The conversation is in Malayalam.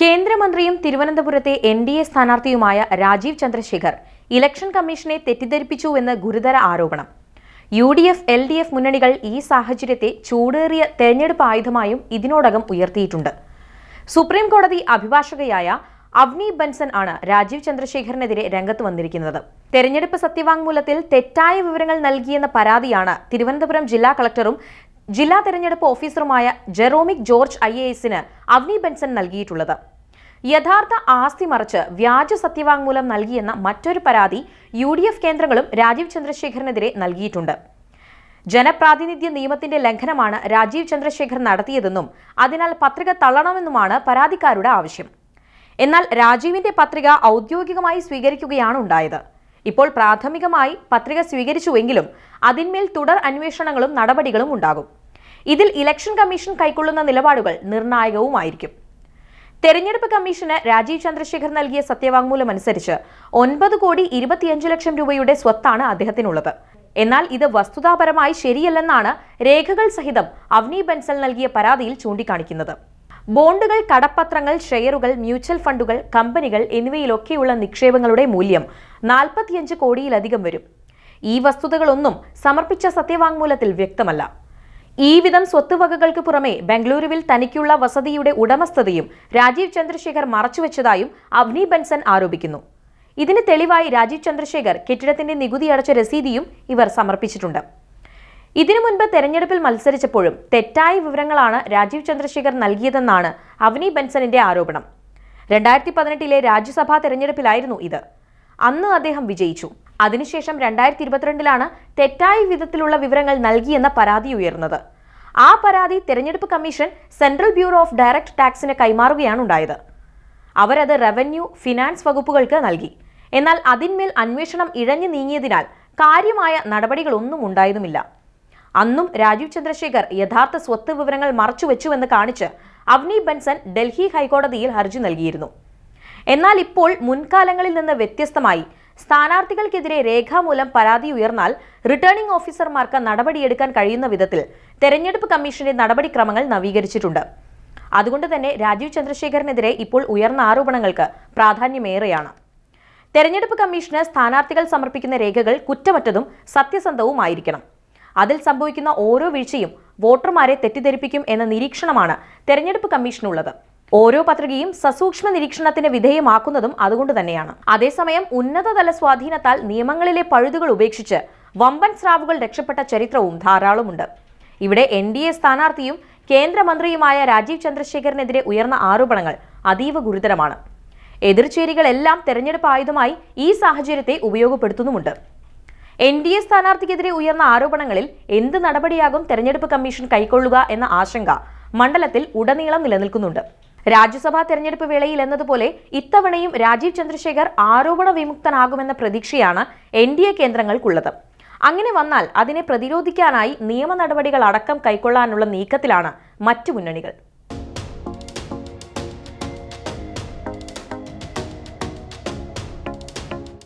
കേന്ദ്രമന്ത്രിയും തിരുവനന്തപുരത്തെ എൻ ഡി എ സ്ഥാനാർത്ഥിയുമായ രാജീവ് ചന്ദ്രശേഖർ ഇലക്ഷൻ കമ്മീഷനെ തെറ്റിദ്ധരിപ്പിച്ചുവെന്ന് ഗുരുതര ആരോപണം. U D F L D F മുന്നണികൾ ഈ സാഹചര്യത്തെ ചൂടേറിയ തെരഞ്ഞെടുപ്പ് ആയുധമായും ഇതിനോടകം ഉയർത്തിയിട്ടുണ്ട്. സുപ്രീം കോടതി അഭിഭാഷകയായ അവ്നി ബൻസൻ ആണ് രാജീവ് ചന്ദ്രശേഖറിനെതിരെ രംഗത്ത് വന്നിരിക്കുന്നത്. തെരഞ്ഞെടുപ്പ് സത്യവാങ്മൂലത്തിൽ തെറ്റായ വിവരങ്ങൾ നൽകിയെന്ന പരാതിയാണ് തിരുവനന്തപുരം ജില്ലാ കളക്ടറും ജില്ലാ തെരഞ്ഞെടുപ്പ് ഓഫീസറുമായ ജെറോമിക് ജോർജ് ഐ എ എസിന് അവ്നി ബെൻസൺ നൽകിയിട്ടുള്ളത്. യഥാർത്ഥ ആസ്തി മറിച്ച് വ്യാജ സത്യവാങ്മൂലം നൽകിയെന്ന മറ്റൊരു പരാതി യു ഡി എഫ് കേന്ദ്രങ്ങളും രാജീവ് ചന്ദ്രശേഖറിനെതിരെ നൽകിയിട്ടുണ്ട്. ജനപ്രാതിനിധ്യ നിയമത്തിന്റെ ലംഘനമാണ് രാജീവ് ചന്ദ്രശേഖർ നടത്തിയതെന്നും അതിനാൽ പത്രിക തള്ളണമെന്നുമാണ് പരാതിക്കാരുടെ ആവശ്യം. എന്നാൽ രാജീവിന്റെ പത്രിക ഔദ്യോഗികമായി സ്വീകരിക്കുകയാണ് ഉണ്ടായത്. ഇപ്പോൾ പ്രാഥമികമായി പത്രിക സ്വീകരിച്ചുവെങ്കിലും അതിന്മേൽ തുടർ അന്വേഷണങ്ങളും നടപടികളും ഉണ്ടാകും. ഇതിൽ ഇലക്ഷൻ കമ്മീഷൻ കൈക്കൊള്ളുന്ന നിലപാടുകൾ നിർണായകവുമായിരിക്കും. തെരഞ്ഞെടുപ്പ് കമ്മീഷന് രാജീവ് ചന്ദ്രശേഖർ നൽകിയ സത്യവാങ്മൂലം അനുസരിച്ച് ഒൻപത് കോടി ഇരുപത്തിയഞ്ച് ലക്ഷം രൂപയുടെ സ്വത്താണ് അദ്ദേഹത്തിനുള്ളത്. എന്നാൽ ഇത് വസ്തുതാപരമായി ശരിയല്ലെന്നാണ് രേഖകൾ സഹിതം അവനി ബൻസൽ നൽകിയ പരാതിയിൽ ചൂണ്ടിക്കാണിക്കുന്നത്. ബോണ്ടുകൾ കടപ്പത്രങ്ങൾ ഷെയറുകൾ മ്യൂച്വൽ ഫണ്ടുകൾ കമ്പനികൾ എന്നിവയിലൊക്കെയുള്ള നിക്ഷേപങ്ങളുടെ മൂല്യം നാൽപ്പത്തിയഞ്ച് കോടിയിലധികം വരും. ഈ വസ്തുതകളൊന്നും സമർപ്പിച്ച സത്യവാങ്മൂലത്തിൽ വ്യക്തമല്ല. ഈ വിധം സ്വത്തുവകകൾക്ക് പുറമെ ബംഗളൂരുവിൽ തനിക്കുള്ള വസതിയുടെ ഉടമസ്ഥതയും രാജീവ് ചന്ദ്രശേഖർ മറച്ചുവെച്ചതായും അവ്നി ബൻസൻ ആരോപിക്കുന്നു. ഇതിന് തെളിവായി രാജീവ് ചന്ദ്രശേഖർ കെട്ടിടത്തിന്റെ നികുതി അടച്ച രസീതിയും ഇവർ സമർപ്പിച്ചിട്ടുണ്ട്. ഇതിനു മുൻപ് തെരഞ്ഞെടുപ്പിൽ മത്സരിച്ചപ്പോഴും തെറ്റായ വിവരങ്ങളാണ് രാജീവ് ചന്ദ്രശേഖർ നൽകിയതെന്നാണ് അവനി ബൻസനിന്റെ ആരോപണം. രണ്ടായിരത്തി പതിനെട്ടിലെ രാജ്യസഭാ തെരഞ്ഞെടുപ്പിലായിരുന്നു ഇത്. അന്ന് അദ്ദേഹം വിജയിച്ചു. അതിനുശേഷം രണ്ടായിരത്തി ഇരുപത്തിരണ്ടിലാണ് തെറ്റായ വിധത്തിലുള്ള വിവരങ്ങൾ നൽകിയെന്ന പരാതി ഉയർന്നത്. ആ പരാതി തെരഞ്ഞെടുപ്പ് commission central bureau of direct ടാക്സിന് കൈമാറുകയാണ് ഉണ്ടായത്. അവരത് റവന്യൂ ഫിനാൻസ് വകുപ്പുകൾക്ക് നൽകി. എന്നാൽ അതിന്മേൽ അന്വേഷണം ഇഴഞ്ഞു നീങ്ങിയതിനാൽ കാര്യമായ നടപടികളൊന്നും ഉണ്ടായതുമില്ല. അന്നും രാജീവ് ചന്ദ്രശേഖർ യഥാർത്ഥ സ്വത്ത് വിവരങ്ങൾ മറച്ചുവെച്ചുവെന്ന് കാണിച്ച് അവനി ബൻസൻ ഡൽഹി ഹൈക്കോടതിയിൽ ഹർജി നൽകിയിരുന്നു. എന്നാൽ ഇപ്പോൾ മുൻകാലങ്ങളിൽ നിന്ന് വ്യത്യസ്തമായി സ്ഥാനാർത്ഥികൾക്കെതിരെ രേഖാമൂലം പരാതി ഉയർന്നാൽ റിട്ടേണിംഗ് ഓഫീസർമാർക്ക് നടപടിയെടുക്കാൻ കഴിയുന്ന വിധത്തിൽ തെരഞ്ഞെടുപ്പ് കമ്മീഷന്റെ നടപടിക്രമങ്ങൾ നവീകരിച്ചിട്ടുണ്ട്. അതുകൊണ്ട് തന്നെ രാജീവ് ചന്ദ്രശേഖരനെതിരെ ഇപ്പോൾ ഉയർന്ന ആരോപണങ്ങൾക്ക് പ്രാധാന്യമേറെയാണ്. തെരഞ്ഞെടുപ്പ് കമ്മീഷന് സ്ഥാനാർത്ഥികൾ സമർപ്പിക്കുന്ന രേഖകൾ കുറ്റമറ്റതും സത്യസന്ധവുമായിരിക്കണം. അതിൽ സംഭവിക്കുന്ന ഓരോ വീഴ്ചയും വോട്ടർമാരെ തെറ്റിദ്ധരിപ്പിക്കും എന്ന നിരീക്ഷണമാണ് തെരഞ്ഞെടുപ്പ് കമ്മീഷനുള്ളത്. ഓരോ പത്രികയും സസൂക്ഷ്മ നിരീക്ഷണത്തിന് വിധേയമാക്കുന്നതും അതുകൊണ്ട് തന്നെയാണ്. അതേസമയം ഉന്നതതല സ്വാധീനത്താൽ നിയമങ്ങളിലെ പഴുതുകൾ ഉപേക്ഷിച്ച് വമ്പൻ സ്രാവുകൾ രക്ഷപ്പെട്ട ചരിത്രവും ധാരാളമുണ്ട്. ഇവിടെ എൻ ഡി എ സ്ഥാനാർത്ഥിയും കേന്ദ്രമന്ത്രിയുമായ രാജീവ് ചന്ദ്രശേഖരനെതിരെ ഉയർന്ന ആരോപണങ്ങൾ അതീവ ഗുരുതരമാണ്. എതിർചേരികളെല്ലാം തെരഞ്ഞെടുപ്പ് ആയുധമായി ഈ സാഹചര്യത്തെ ഉപയോഗപ്പെടുത്തുന്നുമുണ്ട്. എൻ ഡി എ സ്ഥാനാർത്ഥിക്കെതിരെ ഉയർന്ന ആരോപണങ്ങളിൽ എന്ത് നടപടിയാകും തെരഞ്ഞെടുപ്പ് കമ്മീഷൻ കൈക്കൊള്ളുക എന്ന ആശങ്ക മണ്ഡലത്തിൽ ഉടനീളം നിലനിൽക്കുന്നുണ്ട്. രാജ്യസഭാ തെരഞ്ഞെടുപ്പ് വേളയിൽ എന്നതുപോലെ ഇത്തവണയും രാജീവ് ചന്ദ്രശേഖർ ആരോപണ വിമുക്തനാകുമെന്ന പ്രതീക്ഷയാണ് എൻ ഡി എ കേന്ദ്രങ്ങൾക്കുള്ളത്. അങ്ങനെ വന്നാൽ അതിനെ പ്രതിരോധിക്കാനായി നിയമ നടപടികൾ അടക്കം കൈക്കൊള്ളാനുള്ള നീക്കത്തിലാണ് മറ്റു മുന്നണികൾ.